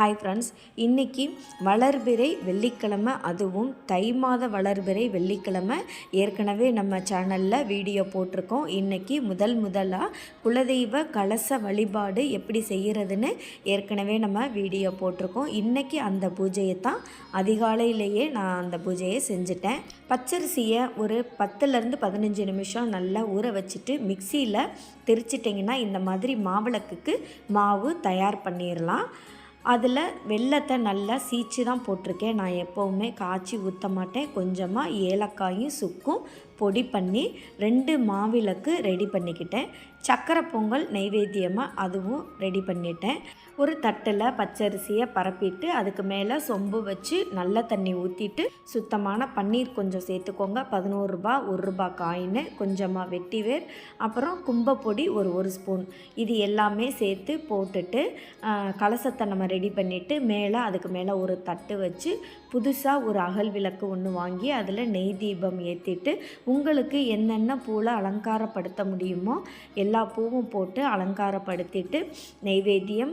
Hi friends இன்றைக்கி வளர்பிறை வெள்ளிக்கிழமை அதுவும் தை மாத வளர்பிறை வெள்ளிக்கிழமை. ஏற்கனவே நம்ம சேனலில் வீடியோ போட்டிருக்கோம். இன்றைக்கி முதல் முதலாக குலதெய்வ கலச வழிபாடு எப்படி செய்கிறதுன்னு ஏற்கனவே நம்ம வீடியோ போட்டிருக்கோம். இன்றைக்கி அந்த பூஜையை தான் அதிகாலையிலேயே நான் அந்த பூஜையை செஞ்சுட்டேன். பச்சரிசியை ஒரு பத்துலேருந்து பதினஞ்சு நிமிஷம் நல்லா ஊற வச்சுட்டு மிக்சியில் திரிச்சிட்டிங்கன்னா இந்த மாதிரி மாவிளக்குக்கு மாவு தயார் பண்ணிடலாம் அதில் வெள்ளத்தை நல்லா சீச்சு தான் போட்டிருக்கேன். நான் எப்போவுமே காய்ச்சி ஊற்ற மாட்டேன். கொஞ்சமாக ஏலக்காயும் சுக்கும் பொடி பண்ணி ரெண்டு மாவிளக்கு ரெடி பண்ணிக்கிட்டேன். சக்கரை பொங்கல் நைவேத்தியமாக அதுவும் ரெடி பண்ணிட்டேன். ஒரு தட்டில் பச்சரிசியை பரப்பிட்டு அதுக்கு மேலே சொம்பு வச்சு நல்ல தண்ணி ஊற்றிட்டு சுத்தமான பன்னீர் கொஞ்சம் சேர்த்துக்கோங்க. பதினோரு ரூபா ஒரு ரூபா காயின் கொஞ்சமாக வெட்டிவேர். அப்புறம் கும்பப்பொடி ஒரு ஒரு ஸ்பூன். இது எல்லாமே சேர்த்து போட்டுட்டு கலசத்தை நம்ம ரெடி பண்ணிவிட்டு மேலே அதுக்கு மேலே ஒரு தட்டு வச்சு புதுசாக ஒரு அகல் விளக்கு ஒன்று வாங்கி அதில் நெய் தீபம் ஏற்றிட்டு உங்களுக்கு என்னென்ன பூவில் அலங்காரப்படுத்த முடியுமோ எல்லா பூவும் போட்டு அலங்காரப்படுத்திட்டு நெய்வேத்தியம்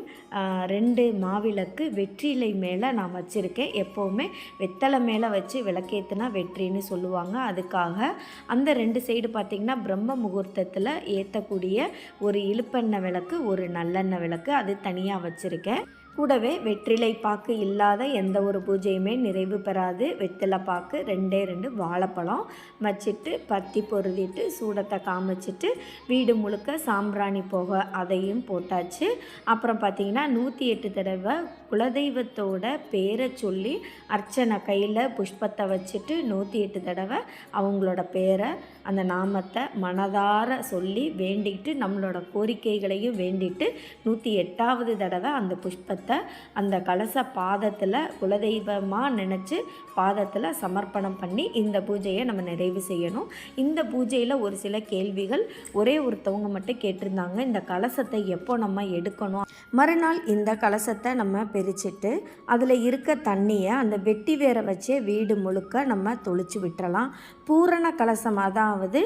ரெண்டு மாவிளக்கு வெற்றிலை மேலே நான் வச்சுருக்கேன். எப்போவுமே வெத்தலை மேலே வச்சு விளக்கேற்றுனா வெற்றின்னு சொல்லுவாங்க. அதுக்காக அந்த ரெண்டு சைடு பார்த்திங்கன்னா பிரம்ம முகூர்த்தத்தில் ஏற்றக்கூடிய ஒரு இழுப்பெண்ணெய் விளக்கு ஒரு நல்லெண்ணெய் விளக்கு அது தனியாக வச்சுருக்கேன். கூடவே வெற்றிலை பாக்கு இல்லாத எந்த ஒரு பூஜையுமே நிறைவு பெறாது. வெற்றிலை பாக்கு ரெண்டே ரெண்டு வாழைப்பழம் வச்சுட்டு பத்தி பொருதிட்டு சூடத்தை காமிச்சிட்டு வீடு முழுக்க சாம்பிராணி போக அதையும் போட்டாச்சு. அப்புறம் பார்த்திங்கன்னா நூற்றி எட்டு தடவை குலதெய்வத்தோட பேரை சொல்லி அர்ச்சனை கையில் புஷ்பத்தை வச்சுட்டு நூற்றி எட்டு தடவை அவங்களோட பேரை அந்த நாமத்தை மனதார சொல்லி வேண்டிக்கிட்டு நம்மளோட கோரிக்கைகளையும் வேண்டிட்டு நூற்றி எட்டாவது தடவை அந்த புஷ்பத்தை தீபத்தை அந்த கலச பாதத்தில் குலதெய்வமாக நினச்சி பாதத்தில் சமர்ப்பணம் பண்ணி இந்த பூஜையை நம்ம நிறைவு செய்யணும். இந்த பூஜையில் ஒரு சில கேள்விகள் ஒரே ஒருத்தவங்க மட்டும் கேட்டிருந்தாங்க. இந்த கலசத்தை எப்போ நம்ம எடுக்கணும்? மறுநாள் இந்த கலசத்தை நம்ம பிரிச்சுட்டு அதில் இருக்க தண்ணியை அந்த வெட்டி வேற வச்சே வீடு முழுக்க நம்ம தொளிச்சு விட்டுறலாம். பூரண கலசம் அதாவது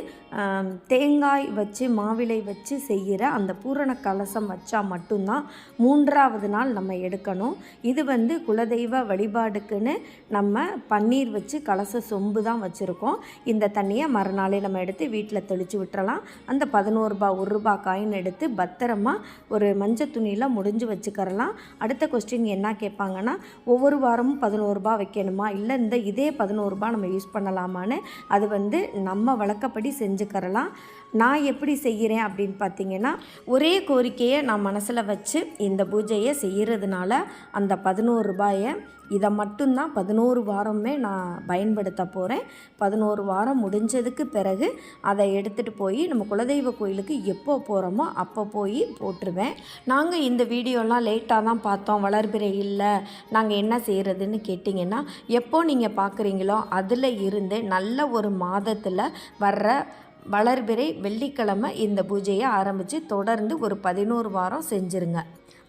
தேங்காய் வச்சு மாவிலை வச்சு செய்கிற அந்த பூரண கலசம் வச்சா மட்டும்தான் மூன்றாவது நாள் நம்ம நம்ம எடுக்கணும். இது வந்து குலதெய்வ வழிபாடுக்குன்னு நம்ம பன்னீர் வச்சு கலச சொம்பு தான் வச்சுருக்கோம். இந்த தண்ணியை மறுநாளே நம்ம எடுத்து வீட்டில் தெளித்து விட்டுறலாம். அந்த பதினோரு ரூபா ஒரு ரூபா காயின் எடுத்து பத்திரமா ஒரு மஞ்சள் துணியில் முடிஞ்சு வச்சுக்கரலாம் அடுத்த கொஸ்டின் என்ன கேட்பாங்கன்னா ஒவ்வொரு வாரமும் பதினோரு ரூபா வைக்கணுமா? இல்லை இந்த இதே பதினோரு ரூபா நம்ம யூஸ் பண்ணலாமான்னு? அது வந்து நம்ம வழக்கப்படி செஞ்சுக்கரலாம் நான் எப்படி செய்கிறேன் அப்படின்னு பார்த்தீங்கன்னா ஒரே கோரிக்கையை நான் மனசில் வச்சு இந்த பூஜையை செய்கிற செய்கிறதுனால அந்த பதினோரு ரூபாயை இதை மட்டும்தான் பதினோரு வாரமே நான் பயன்படுத்த போகிறேன் பதினோரு வாரம் முடிஞ்சதுக்கு பிறகு அதை எடுத்துகிட்டு போய் நம்ம குலதெய்வ கோயிலுக்கு எப்போ போகிறோமோ அப்போ போய் போட்டுருவேன். நாங்கள் இந்த வீடியோலாம் லேட்டாக தான் பார்த்தோம். வளர்பிறை இல்லை. நாங்கள் என்ன செய்கிறதுன்னு கேட்டிங்கன்னா எப்போ நீங்கள் பார்க்குறீங்களோ அதில் இருந்து நல்ல ஒரு மாதத்தில் வர்ற வளர்பிறை வெள்ளிக்கிழமை இந்த பூஜையை ஆரம்பித்து தொடர்ந்து ஒரு பதினோரு வாரம் செஞ்சுருங்க.